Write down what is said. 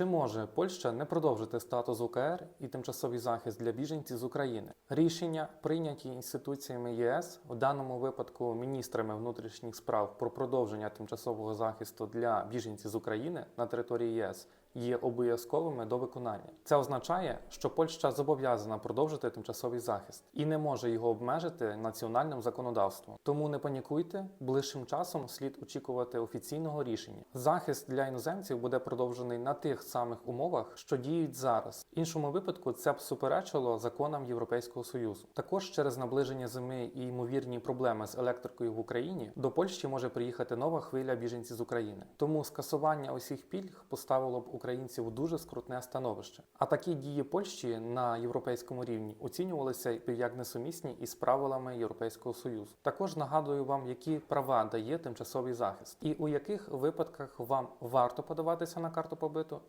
Чи може Польща не продовжити статус УКР і тимчасовий захист для біженців з України? Рішення, прийняті інституціями ЄС, в даному випадку міністрами внутрішніх справ про продовження тимчасового захисту для біженців з України на території ЄС. Є обов'язковими до виконання. Це означає, що Польща зобов'язана продовжити тимчасовий захист і не може його обмежити національним законодавством. Тому не панікуйте, ближчим часом слід очікувати офіційного рішення. Захист для іноземців буде продовжений на тих самих умовах, що діють зараз. В іншому випадку це б суперечило законам Європейського союзу. Також через наближення зими і ймовірні проблеми з електрикою в Україні до Польщі може приїхати нова хвиля біженців з України. Тому скасування усіх пільг поставило б українців у дуже скрутне становище. А такі дії Польщі на європейському рівні оцінювалися як несумісні із правилами Європейського союзу. Також нагадую вам, які права дає тимчасовий захист, і у яких випадках вам варто подаватися на карту побиту, і